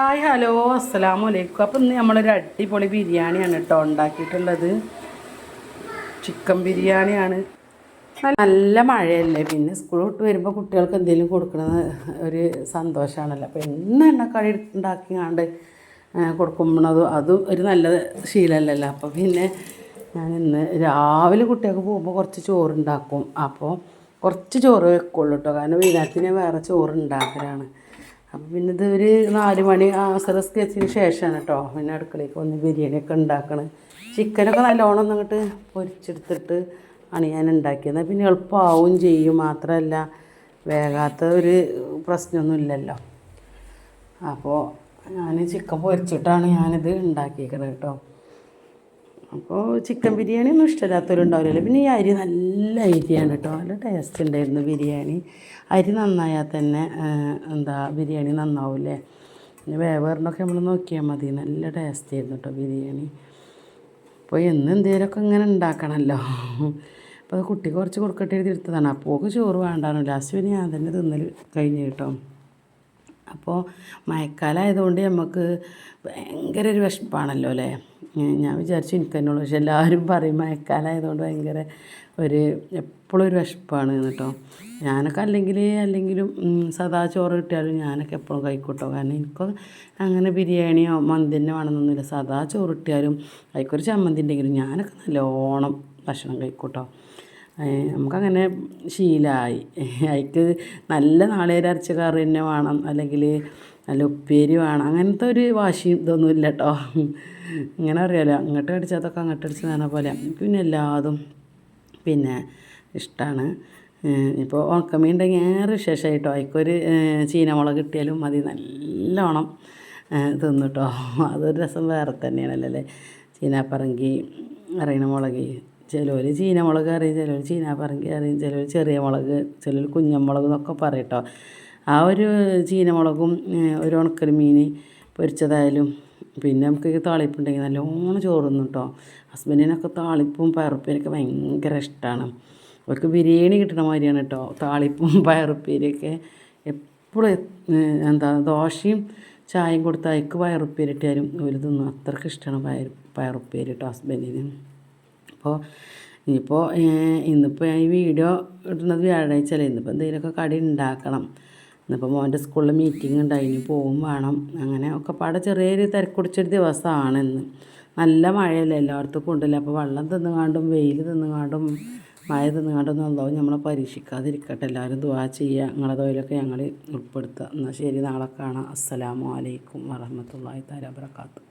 Hi hello. അസ്സലാമു അലൈക്കും അപ്പം ഇന്ന് നമ്മളൊരു അടിപൊളി ബിരിയാണിയാണ് കേട്ടോ ഉണ്ടാക്കിയിട്ടുള്ളത്. ചിക്കൻ ബിരിയാണിയാണ്. നല്ല മഴയല്ലേ? പിന്നെ സ്കൂൾ വിട്ട് വരുമ്പോൾ കുട്ടികൾക്ക് എന്തെങ്കിലും കൊടുക്കുന്നത് ഒരു സന്തോഷമാണല്ലോ അപ്പോൾ എന്ന് എണ്ണക്കടി ഉണ്ടാക്കിയാണ്ട് കൊടുക്കുമ്പോഴതും അതും ഒരു നല്ല ശീലമല്ലല്ലോ അപ്പോൾ പിന്നെ ഞാൻ ഇന്ന് രാവിലെ കുട്ടികൾക്ക് പോകുമ്പോൾ കുറച്ച് ചോറുണ്ടാക്കും. അപ്പോൾ കുറച്ച് ചോറ് വെക്കുള്ളൂ കേട്ടോ കാരണം വൈകുന്നേരത്തിന് വേറെ ചോറ് ഉണ്ടാക്കലാണ്. അപ്പം പിന്നെ ഇത് ഒരു നാല് മണി ആസറ സ്കെച്ചിന് ശേഷമാണ് കേട്ടോ പിന്നെ അടുക്കളയ്ക്ക് വന്ന് ബിരിയാണിയൊക്കെ ഉണ്ടാക്കണം. ചിക്കനൊക്കെ നല്ലോണം ഒന്നിങ്ങോട്ട് പൊരിച്ചെടുത്തിട്ട് ആണ് ഞാൻ ഉണ്ടാക്കിയത് പിന്നെ എളുപ്പമാവും ചെയ്യും. മാത്രമല്ല വേഗാത്ത ഒരു പ്രശ്നമൊന്നും ഇല്ലല്ലോ. അപ്പോൾ ഞാൻ ചിക്കൻ പൊരിച്ചിട്ടാണ് ഞാനിത് ഉണ്ടാക്കിയിരിക്കുന്നത് കേട്ടോ അപ്പോൾ ചിക്കൻ ബിരിയാണി ഒന്നും ഇഷ്ടമില്ലാത്തവരുണ്ടാവില്ലല്ലോ. പിന്നെ ഈ അരി നല്ല അരിയാണ് കേട്ടോ. നല്ല ടേസ്റ്റ് ഉണ്ടായിരുന്നു ബിരിയാണി. അരി നന്നായാൽ തന്നെ എന്താ ബിരിയാണി നന്നാവില്ലേ? പിന്നെ വേവറിനൊക്കെ നമ്മൾ നോക്കിയാൽ മതി. നല്ല ടേസ്റ്റ് ആയിരുന്നു കേട്ടോ ബിരിയാണി. അപ്പോൾ എന്നും എന്തെങ്കിലുമൊക്കെ ഇങ്ങനെ ഉണ്ടാക്കണമല്ലോ. അപ്പോൾ കുട്ടി കുറച്ച് കൊടുക്കട്ടെ എഴുതി അപ്പോൾ ചോറ് വേണ്ടാണോ ലാസ്റ്റ് പിന്നെ ഞാൻ തന്നെ തിന്നൽ കഴിഞ്ഞു കേട്ടോ. അപ്പോൾ മഴക്കാലമായതുകൊണ്ട് നമുക്ക് ഭയങ്കര ഒരു വിഷമാണല്ലോ അല്ലേ? ഞാൻ വിചാരിച്ചു എനിക്ക് തന്നെയുള്ളൂ പക്ഷെ എല്ലാവരും പറയും മഴക്കാലമായതുകൊണ്ട് ഭയങ്കര ഒരു എപ്പോഴും ഒരു വിശപ്പാണ് കേട്ടോ. ഞാനൊക്കെ അല്ലെങ്കിൽ അല്ലെങ്കിലും സദാ ചോറ് കിട്ടിയാലും ഞാനൊക്കെ എപ്പോഴും കഴിക്കൂട്ടോ. കാരണം എനിക്ക് അങ്ങനെ ബിരിയാണിയോ മന്തിനെ വേണമെന്നൊന്നുമില്ല. സദാ ചോറ് കിട്ടിയാലും അതിക്കൊരു ചമ്മന്തി ഉണ്ടെങ്കിലും ഞാനൊക്കെ നല്ലോണം ഭക്ഷണം കഴിക്കൂട്ടോ. നമുക്കങ്ങനെ ശീലമായി അതിക്ക് നല്ല നാളേരച്ച കറി തന്നെ വേണം. അല്ലെങ്കിൽ നല്ല ഉപ്പേരി വേണം. അങ്ങനത്തെ ഒരു വാശിയും ഇതൊന്നും ഇല്ല കേട്ടോ ഇങ്ങനെ അറിയാലോ. അങ്ങോട്ട് അടിച്ചതൊക്കെ അങ്ങോട്ട് അടിച്ച് പറഞ്ഞ പോലെ. പിന്നെ എല്ലാതും പിന്നെ ഇഷ്ടമാണ് ഇപ്പോൾ ഉണക്കമീൻ ഉണ്ടെങ്കിൽ ഏറെ വിശേഷമായിട്ടോ അതിക്കൊരു ചീനമുളക് കിട്ടിയാലും മതി. നല്ലോണം തിന്നു കേട്ടോ അതൊരു രസം വേറെ തന്നെയാണല്ലോ അല്ലേ? ചീനാപ്പറങ്കി അറിയണ മുളക്. ചിലർ ചീനമുളക് അറിയും ചിലർ ചീനാപ്പറങ്കി അറിയും ചിലർ ചെറിയ മുളക് ചിലർ കുഞ്ഞമുളക് എന്നൊക്കെ പറയും കേട്ടോ ആ ഒരു ചീനമുളകും ഒരു ഉണക്കൽ മീൻ പൊരിച്ചതായാലും പിന്നെ നമുക്ക് താളിപ്പുണ്ടെങ്കിൽ നല്ലോണം ചോറുന്നു കേട്ടോ ഹസ്ബൻഡിനൊക്കെ താളിപ്പും പയറുപ്പേരൊക്കെ ഭയങ്കര ഇഷ്ടമാണ് അവർക്ക് ബിരിയാണി കിട്ടണ മാതിരിയാണ് കേട്ടോ താളിപ്പും പയറുപ്പേരിയൊക്കെ എപ്പോഴും എന്താ ദോശയും ചായയും കൊടുത്ത് അയക്ക് പയറുപ്പേരിട്ടാലും ഒരു തിന്നും. അത്രയ്ക്ക് ഇഷ്ടമാണ് പയർ പയറുപ്പേരി കേട്ടോ ഹസ്ബൻഡിന്. അപ്പോൾ ഇനിയിപ്പോൾ ഇന്നിപ്പോൾ ഈ വീഡിയോ ഇടുന്നത് വ്യാഴാഴ്ച അല്ലേ? ഇന്നിപ്പോൾ എന്തെങ്കിലുമൊക്കെ കടി ഉണ്ടാക്കണം. ഇന്നിപ്പോൾ മോന്റെ സ്കൂളിൽ മീറ്റിംഗ് ഉണ്ട് അതിന് പോവും വേണം. അങ്ങനെ ഒക്കെ പാടെ ചെറിയൊരു തിരക്കുടിച്ചൊരു ദിവസമാണ് ഇന്ന്. നല്ല മഴയല്ലേ എല്ലായിടത്തും കൊണ്ടല്ലേ അപ്പോൾ വെള്ളം തിന്നുകാണ്ടും വെയിൽ തിന്നുകാണ്ടും മഴ തിന്നുകാണ്ടും നന്നാവും നമ്മളെ പരീക്ഷിക്കാതിരിക്കട്ടെ എല്ലാവരും ദുവാ ചെയ്യുക. നിങ്ങളെ തൊഴിലൊക്കെ ഞങ്ങൾ ഉൾപ്പെടുത്തുക. എന്നാൽ ശരി നാളെ കാണാം. അസ്സലാമു അലൈക്കും വറഹമത്തല്ലാഹി വബറകാതുഹു.